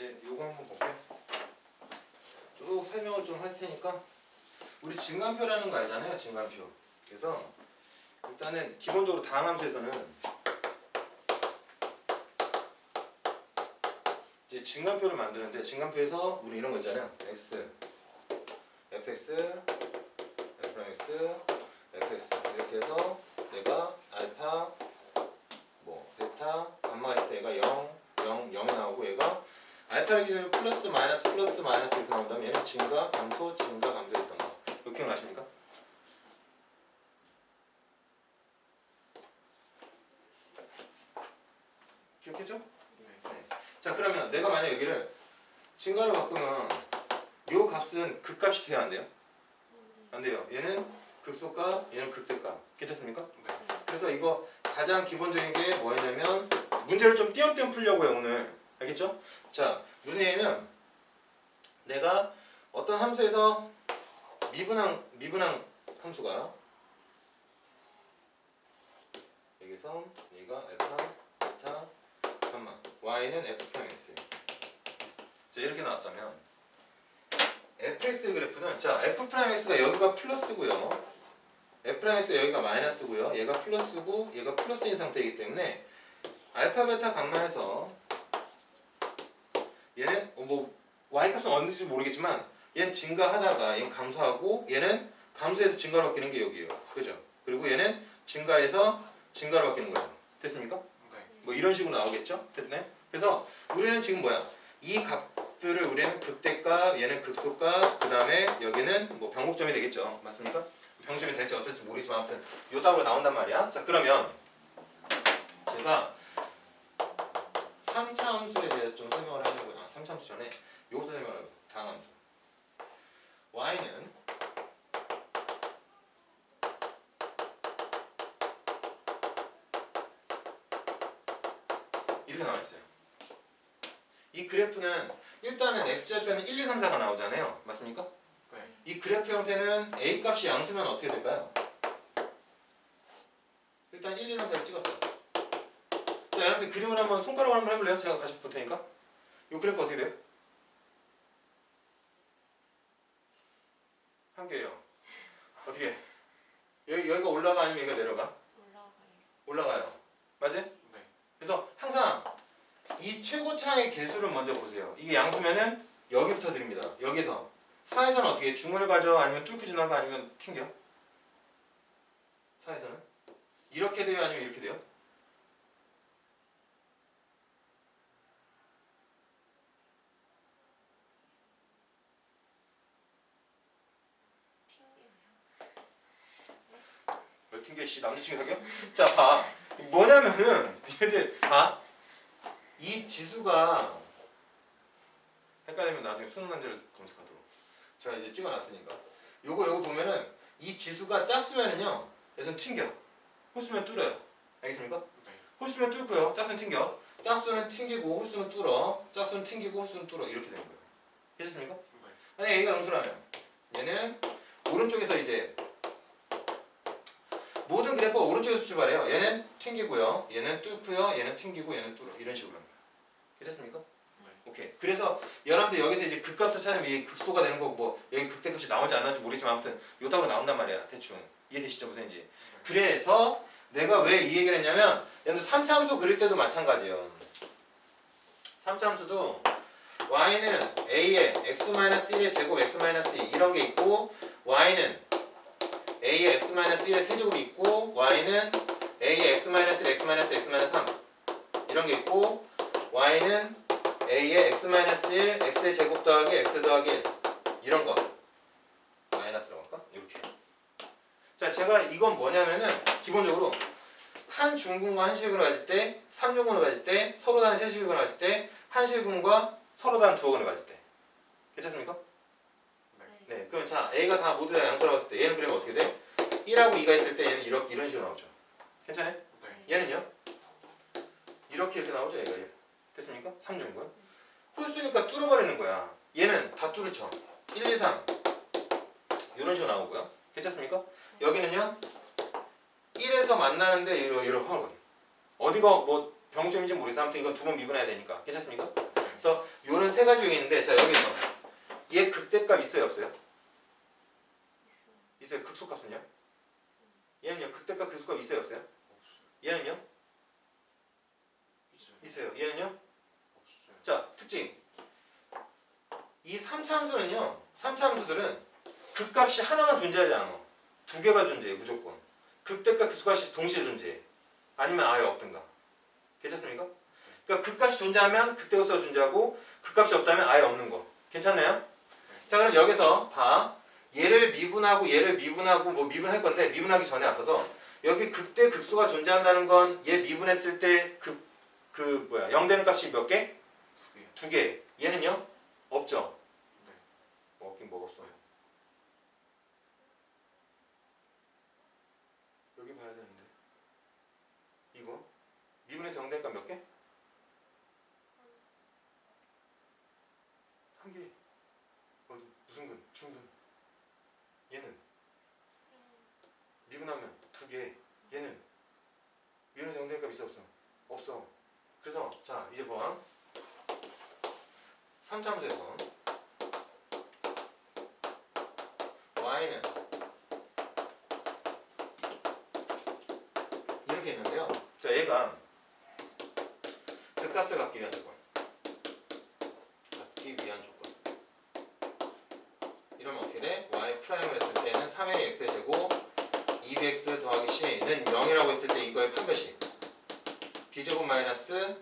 이제 요거 한번 볼게요. 쭉 설명을 좀 할 테니까 우리 진간표라는 거 알잖아요. 진간표. 그래서 일단은 기본적으로 다항함수에서는 이제 진간표를 만드는데 진간표에서 우리 이런 거 있잖아요. x, fx, fx, fx 이렇게 해서 얘가 알파, 뭐 베타, 감마가 있을 때 얘가 0, 0, 0이 나오고 얘가 알파를 기준으로 플러스 마이너스 플러스 마이너스 이렇게 나온다면 얘는 증가, 감소, 증가, 감소 했던 거. 이거 기억나십니까? 기억했죠? 네. 자 그러면 내가 만약 여기를 증가로 바꾸면 요 값은 극값이 돼야 안 돼요? 안 돼요. 얘는 극소가, 얘는 극대가. 괜찮습니까? 네. 그래서 이거 가장 기본적인 게 뭐였냐면 문제를 좀 띄엄띄엄 풀려고요 오늘 알겠죠? 자 무슨 얘기냐면 내가 어떤 함수에서 미분항 미분항 함수가 여기서 얘가 알파, 베타, 감마 y는 f 프라임 x 자 이렇게 나왔다면 fx 그래프는 자 f 프라임 x가 여기가 플러스고요 F'X 여기가 마이너스고요. 얘가 플러스고 얘가 플러스인 상태이기 때문에 알파 베타 감마해서 얘는 어, 뭐 y 값은 어느지 모르겠지만 얘는 증가하다가 얘는 감소하고 얘는 감소해서 증가로 바뀌는 게 여기예요. 그죠? 그리고 얘는 증가해서 증가로 바뀌는 거예요. 됐습니까? 네. 뭐 이런 식으로 나오겠죠? 됐네. 그래서 우리는 지금 뭐야? 이 값들을 우리는 극대값, 얘는 극소값, 그 다음에 여기는 뭐 병목점이 되겠죠. 맞습니까? 병점이 될지 어떨지 모르지만 아무튼 요 답으로 나온단 말이야. 자 그러면 제가 3차 함수에 대해서 좀 설명을 하려고요. 아, 3차 함수 전에 요것도 설명을 다음 함수. y는 이렇게 나와 있어요. 이 그래프는 일단은 x좌표는 1, 2, 3, 4가 나오잖아요. 맞습니까? 네. 이 그래프 형태는 a 값이 양수면 어떻게 될까요? 일단 1, 2, 3, 4를 찍었어요. 자, 여러분들 그림을 한번 손가락으로 한번 해볼래요? 제가 다시 볼 테니까. 이 그래프 어떻게 돼요? 한 개예요. 어떻게? 여기 여기가 올라가 아니면 여기가 내려가? 올라가요. 올라가요. 맞지? 네. 그래서 항상 이 최고차의 개수를 먼저 보세요. 이게 양수면은 여기부터 드립니다. 여기서 사에서는 어떻게 해? 중을 가져 아니면 뚫고 지나가 아니면 튕겨? 사에서는 이렇게 돼요 아니면 이렇게 돼요? 왜 튕겨 씨 남자친구 사겨? 자 봐. 뭐냐면은 얘들 봐. 이 지수가 헷갈리면 나중에 수능 난제를 검색하도록. 제가 이제 찍어놨으니까. 요거 요거 보면은 이 지수가 짰으면은요. 얘선 튕겨. 홀수면 뚫어요. 알겠습니까? 네. 홀수면 뚫고요. 짰으면 튕겨. 짝수는 튕기고 홀수는 뚫어. 짝수는 튕기고 홀수는 뚫어. 이렇게 되는 거예요. 이해됐습니까? 네. 만약 얘가 음수라면 얘는 오른쪽에서 이제 모든 그래프가 오른쪽에서 출발해요. 얘는 튕기고요. 얘는 뚫고요. 얘는 튕기고 얘는 뚫어. 이런 식으로 합니다. 괜찮습니까? 오케이. 그래서 여러분들 여기서 이제 극값을 찾으면 이 극소가 되는 거고 뭐 여기 극대값이 나올지 안 나올지 모르겠지만 아무튼 요 답으로 나온단 말이야. 대충. 이해되시죠? 무슨 얘기인지. 그래서 내가 왜 이 얘기를 했냐면 여러분 3차 함수 그릴 때도 마찬가지예요. 3차 함수도 y는 a의 x-1의 제곱 x-2 이런 게 있고 y는 a의 x-1의 세제곱이 있고 y는 a의 x-1 x-1 x-3 이런 게 있고 y는 a의 x-1 x의 제곱 더하기 x 더하기 1 이런 거. 마이너스라고 할까? 이렇게. 자 제가 이건 뭐냐면은 기본적으로 한 중근과 한 실근을 가질 때 3중근을 가질 때 서로 다른 세 실근을 가질 때 한 실근과 서로 다른 두 근을 가질 때. 괜찮습니까? 네. 네 그럼 자 A가 다 모두 다 양수라고 했을 때 얘는 그러면 어떻게 돼? 1하고 2가 있을 때 얘는 이런, 이런 식으로 나오죠 괜찮아요? 네. 얘는요? 이렇게 이렇게 나오죠 얘가 얘. 됐습니까? 3중근 홀수니까 뚫어버리는 거야 얘는 다 뚫죠 1, 2, 3 이런 식으로 나오고요 괜찮습니까? 여기는요 1에서 만나는데 이러, 이러 하거든 어디가 뭐 병점인지 모르겠어 아무튼 이건 두 번 미분해야 되니까 괜찮습니까? 그래서 요런 세세 가지 중에 있는데 자 여기서 얘 극대값 있어요 없어요? 있어요. 극소값은요? 얘는요 극대값 극소값 있어요 없어요? 얘는요? 있어요. 얘는요? 자 특징 이 3차 함수는요 3차 함수들은 극값이 하나만 존재하지 않아 두 개가 존재해 무조건 극대값 극소값이 동시에 존재해 아니면 아예 없든가 괜찮습니까? 그러니까 극값이 존재하면 극대극소가 존재하고 극값이 없다면 아예 없는 거 괜찮나요? 자 그럼 여기서 봐 얘를 미분하고 얘를 미분하고 뭐 미분할 건데 미분하기 전에 앞서서 여기 극대 극소가 존재한다는 건 얘 미분했을 때그그 뭐야 0 되는 값이 몇 개? 두 개. 얘는요? 없죠. 네. 뭐 없긴 뭐 없어요. 여기 봐야 되는데. 이거 미분해서 0 되는 값몇 개? 한 개. 어디 무슨 근? 중근. 얘는 미분하면 두 개. 얘는 미분해서 0 되는 값 있어 없어? 없어. 그래서 자 이제 봐. 3참수에서 y는 이렇게 있는데요. 자 얘가 그 값을 갖기 위한 조건. 갖기 위한 조건. 이러면 어떻게 돼? y 프라임을 했을 때는 3의 x의 제곱 2bx 더하기 c는 0이라고 했을 때 이거의 판별식 b제곱 마이너스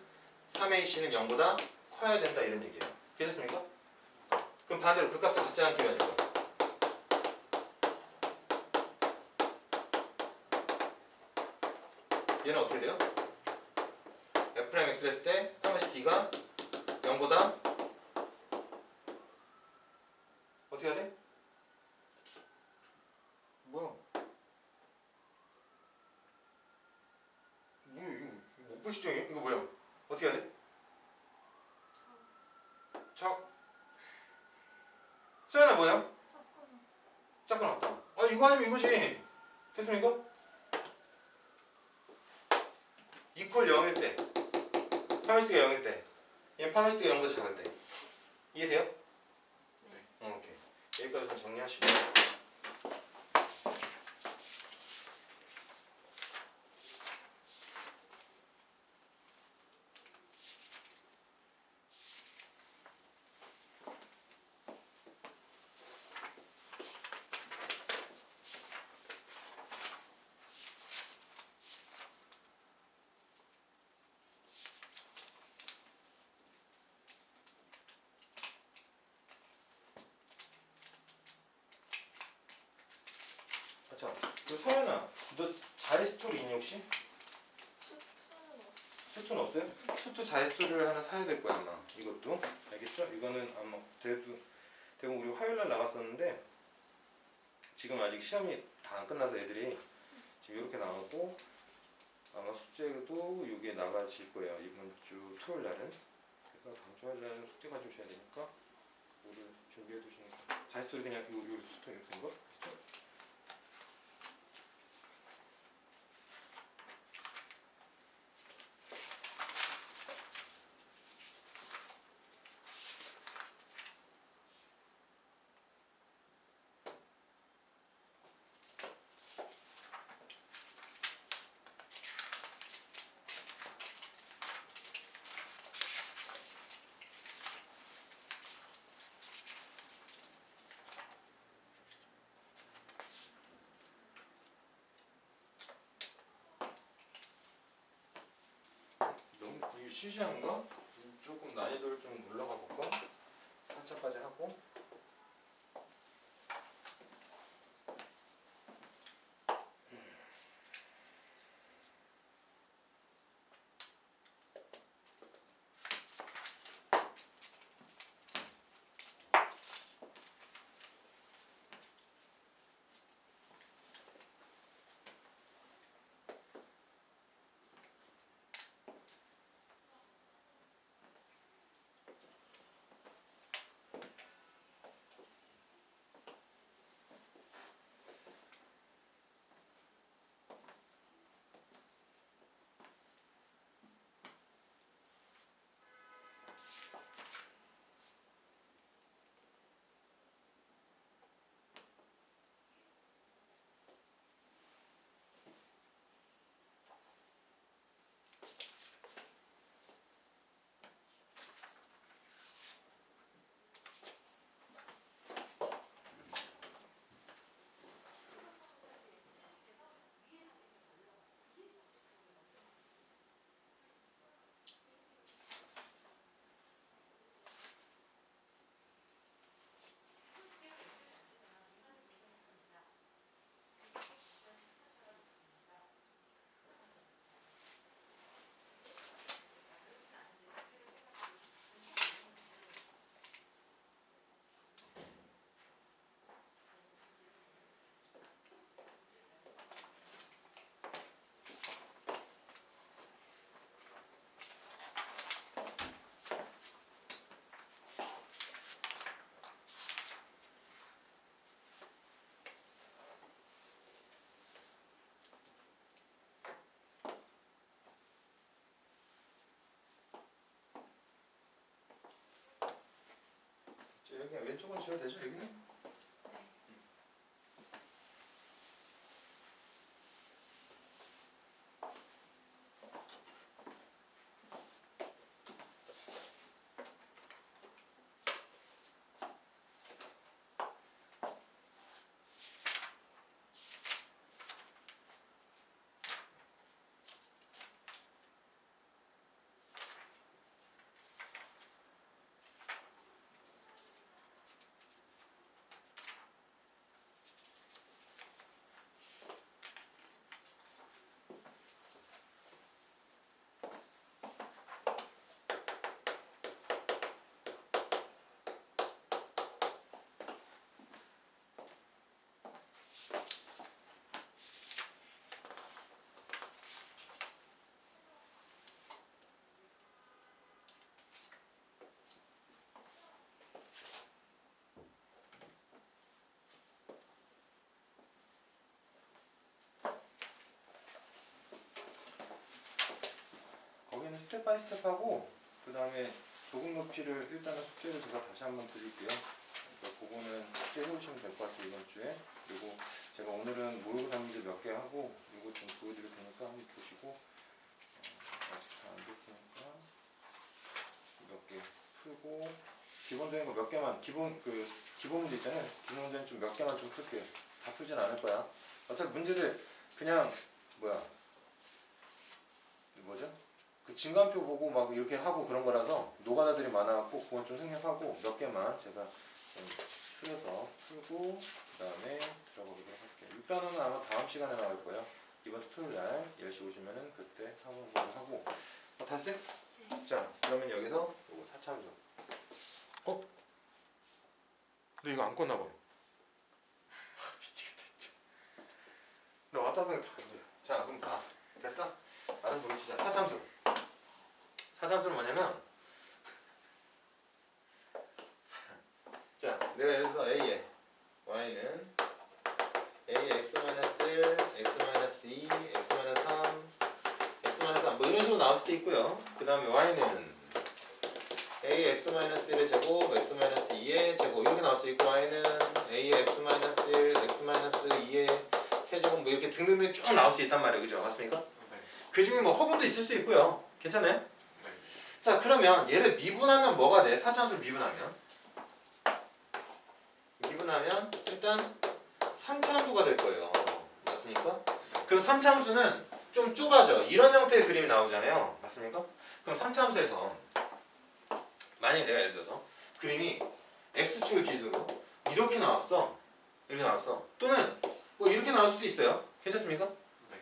3a c는 0보다 커야 된다 이런 얘기예요. 괜찮습니까? 그럼 반대로 그 값을 갖지 않기 위한 조건. 얘는 어떻게 돼요? f'x를 했을 때 판별식 b가 0보다 어떻게 해야 돼? 뭐야? 뭐야 이거 못 보시죠? 이거 뭐야? 어떻게 해야 돼? 자, 소연아 뭐야? 짝꿍 나왔다. 아 이거 아니면 이거지. 됐습니까? 이퀄 0일 때, 파메시트가 0일 때, 얘는 파메시트가 0보다 작을 때. 이해돼요? 네. 어, 오케이. 여기까지 좀 정리하시고. 자, 그 소연아, 너 자리 스토리 있니 혹시? 수트는 없어요? 수트 자릿수를 하나 사야 될 거야 아마 이것도 알겠죠? 이거는 아마 대부 대부분 우리 화요일 날 나갔었는데 지금 아직 시험이 다 안 끝나서 애들이 지금 이렇게 나오고 아마 숙제도 이게 나가질 거예요 이번 주 토요일 날은 그래서 다음 주 화요일 날은 숙제 가져오셔야 되니까 오늘 준비해 두시는 거 자릿수를 그냥 요, 요 수트 이렇게 된 거? 그렇죠? 너무 이게 시시한가? 조금 난이도를 좀 올라가 볼까? 여기 왼쪽은 지워도 되죠 여기는? 바이 스텝 하고 그 다음에 조금 높이를 일단은 숙제를 제가 다시 한번 드릴게요. 그러니까 그거는 숙제 해오시면 될 것 같아요 이번 주에. 그리고 제가 오늘은 모의고사 문제 몇개 하고 이거 좀 보여드릴 테니까 한번 보시고 어, 아직 다 안 됐으니까 몇 개 풀고 기본적인 거 몇 개만 기본 그 기본 문제 있잖아요. 기본 문제는 좀 몇 개만 좀 풀게요. 다 풀진 않을 거야. 어차피 문제를 그냥 뭐야 뭐죠? 그 진간표 보고 막 이렇게 하고 그런 거라서 노가다들이 많아갖고 그건 좀 생략하고 몇 개만 제가 좀 추려서 풀고 그 다음에 들어가보도록 할게요. 6단원은 아마 다음 시간에 나올 거예요. 이번 주 토요일 날 10시 오시면은 그때 한번 하고 어, 다 됐어요? 네. 자 그러면 여기서 요거 4참조 어? 너 이거 안 껐나 봐 미치겠다 진짜 너 왔다 갔다 다 이제 자 그럼 봐 됐어? 나는 보기 치자 사참수 사참수는 뭐냐면 자 내가 예를 들어서 A에 Y는 A x 1 x 2 x 3 x 3 뭐 이런 식으로 나올 수도 있고요 그 다음에 Y는 A x 1의 제곱 x 2의 제곱 이렇게 나올 수 있고 Y는 A x 1 x 2의 세제곱 뭐 이렇게 등등등 쭉 나올 수 있단 말이에요 그죠 맞습니까? 네. 그 중에 뭐 허근도 있을 수 있고요. 괜찮아요? 네. 자 그러면 얘를 미분하면 뭐가 돼? 사차함수를 미분하면 미분하면 일단 3차함수가 될 거예요. 맞습니까? 그럼 3차함수는 좀 좁아져. 이런 형태의 그림이 나오잖아요. 맞습니까? 그럼 3차함수에서 만약에 내가 예를 들어서 그림이 x축을 기준으로 이렇게 나왔어. 이렇게 나왔어. 또는 뭐 이렇게 나올 수도 있어요. 괜찮습니까? 네.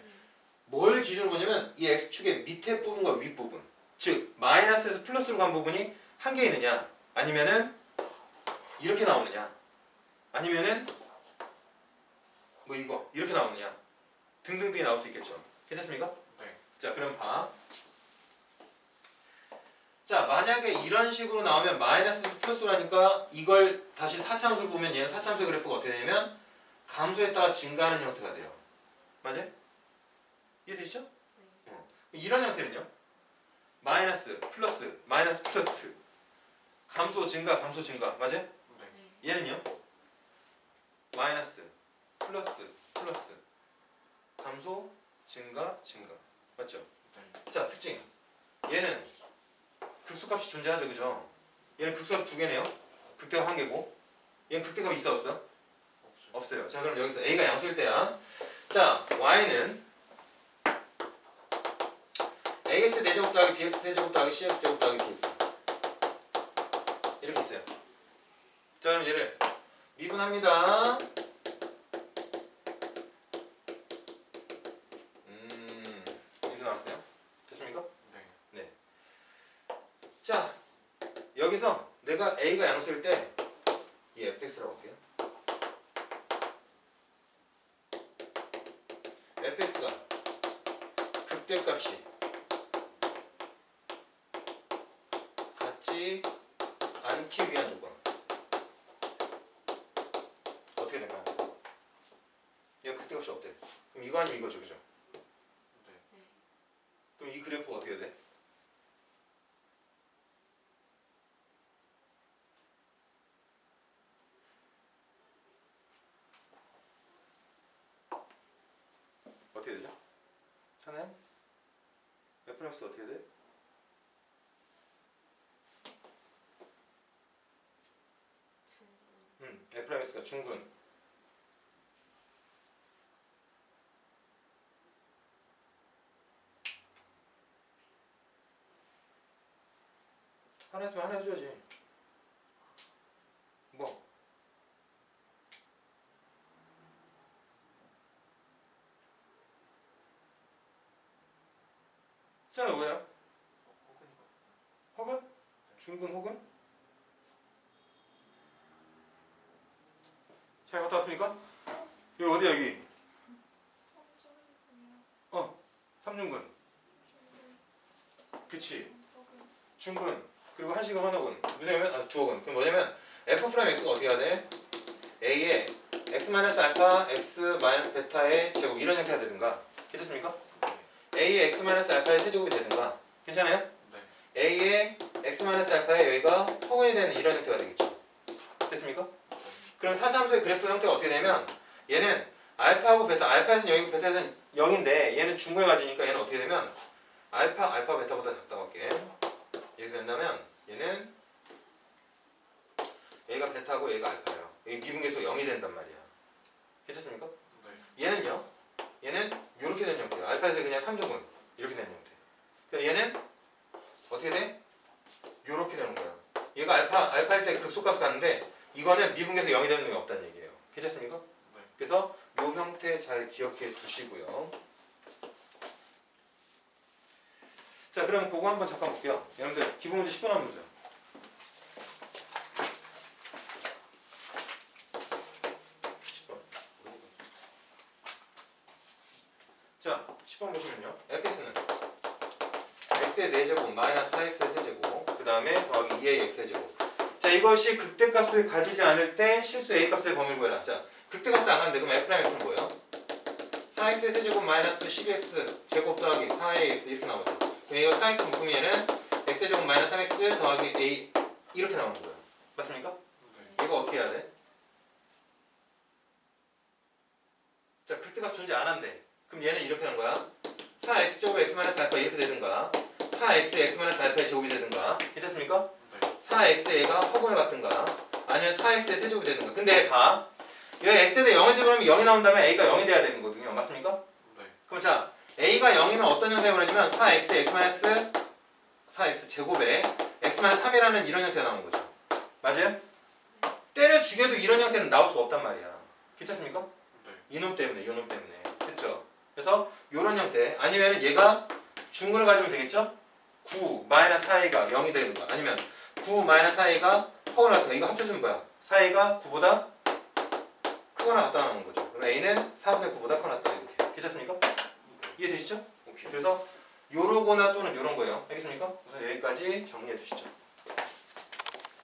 뭘 기준으로 보냐면 이 x축의 밑에 부분과 윗 부분 즉 마이너스에서 플러스로 간 부분이 한 개 있느냐 아니면은 이렇게 나오느냐 아니면은 뭐 이거 이렇게 나오느냐 등등등이 나올 수 있겠죠 괜찮습니까? 네. 자 그럼 봐. 자 만약에 이런 식으로 나오면 마이너스에서 플러스로 하니까 이걸 다시 사차함수를 보면 얘는 사차함수의 그래프가 어떻게 되냐면 감소에 따라 증가하는 형태가 돼요 맞아요? 이해되시죠? 네. 이런 형태는요. 마이너스, 플러스, 마이너스, 플러스. 감소, 증가, 감소, 증가. 맞아요? 네. 네. 얘는요. 마이너스, 플러스, 플러스. 감소, 증가, 증가. 맞죠? 네. 자, 특징. 얘는 극소값이 존재하죠. 그죠? 얘는 극소값 두 개네요. 극대값 한 개고. 얘는 극대값 있어 없어? 없어요. 없어요. 자, 그럼 여기서 A가 양수일 때야. 자, Y는 AX 대제곱 더하기 BX 세제곱 더하기 CX 제곱 더하기 BX 이렇게 있어요. 자, 그럼 얘를 미분합니다. 음, 이렇게 나왔어요. 됐습니까? 네. 자, 여기서 내가 A가 양수일 때 택 없이 없대. 그럼 이거 아니면 이거죠, 그죠? 네. 네. 그럼 이 그래프가 어떻게 돼? 어떻게 되죠? 하나요? 레퍼런스 어떻게 돼? 응, 레퍼런스가 음, 중근. 하나 했으면 하나 해줘야지 뭐? 쌤은 뭐예요? 혹은? 중근 혹은? 잘 갔다 왔습니까? 여기 어디야 여기? 3식은 하나군. 무제하면 아, 두어군. 그럼 뭐냐면 f 프라임 x가 어떻게 해야 돼? a의 x 마이너스 알파 x 마이너스 베타의 제곱 이런 형태가 되든가 괜찮습니까? a의 x 마이너스 알파의 세제곱이 되든가 괜찮아요? 네. a의 x 마이너스 알파의 여기가 포근이 되는 이런 형태가 되겠죠. 됐습니까? 그럼 사삼수의 그래프 형태가 어떻게 되면 얘는 알파하고 베타, 알파에서는 0이고 베타에서는 0인데 얘는 중간에 가지니까 얘는 어떻게 되면 알파, 알파 베타보다 작다고 할게. 이렇게 된다면 얘는 얘가 베타고 얘가 알파예요 여기 미분계수 0이 된단 말이야 괜찮습니까? 네. 얘는요 얘는 이렇게 된 형태예요 알파에서 그냥 3중근 이렇게 된 형태 그럼 얘는 어떻게 돼? 이렇게 되는 거야 얘가 알파 알파일 때 극소값 가는데 이거는 미분계수 0이 되는 게 없다는 얘기예요 괜찮습니까? 네. 그래서 이 형태 잘 기억해 두시고요 자 그러면 그거 한번 잠깐 볼게요. 여러분들 기본 문제 10번 한번 보세요 10번 자 10번 보시면요. Fx는 x의 4제곱 마이너스 4x의 세제곱. 그 다음에 더하기 2a x의 제곱. 자 이것이 극대값을 가지지 않을 때 실수 a 값의 범위를 구해라. 자 극대값을 안 하는데 그럼 f 프라임 x는 뭐예요? 4x의 세제곱 마이너스 10x 제곱 더하기 4ax 이렇게 나오죠 그럼 이거 4x 묶으면 얘는 x의 제곱 마이너스 3x 더하기 a 이렇게 나오는 거예요 맞습니까? 네. 이거 어떻게 해야 돼? 자 극대값 존재 안 한대 그럼 얘는 이렇게 하는 거야 4x 제곱 x 마이너스 알파 이렇게 되든가 4x x 마이너스 알파의 제곱이 되든가 괜찮습니까? 네. 4x가 허근을 갖든가 아니면 4x의 세제곱이 되든가 근데 봐 여기 x에 대해 0을 집어넣으면 0이 나온 다면 a가 0이 돼야 되는 거거든요 맞습니까? 네. 그럼 자 a가 0이면 어떤 형태가 벌어지면 4x x 마이너스 4x 제곱에 x 마이너스 3이라는 이런 형태가 나오는 거죠 맞아요? 때려 죽여도 이런 형태는 나올 수가 없단 말이야 괜찮습니까? 네. 이놈 때문에 이놈 때문에 그렇죠? 그래서 이런 형태 아니면 얘가 중근을 가지면 되겠죠? 9 마이너스 4a가 0이 되는 거 아니면 9 마이너스 4a가 허가 같은 거 이거 합쳐주면 뭐야? 4a가 9보다 크거나 같다 나오는 거죠 그럼 a는 4분의 9보다 크거나 같다 이렇게 괜찮습니까? 이해되시죠? 오케이 그래서 요러거나 또는 요런 거예요 알겠습니까? 우선 여기까지 정리해 주시죠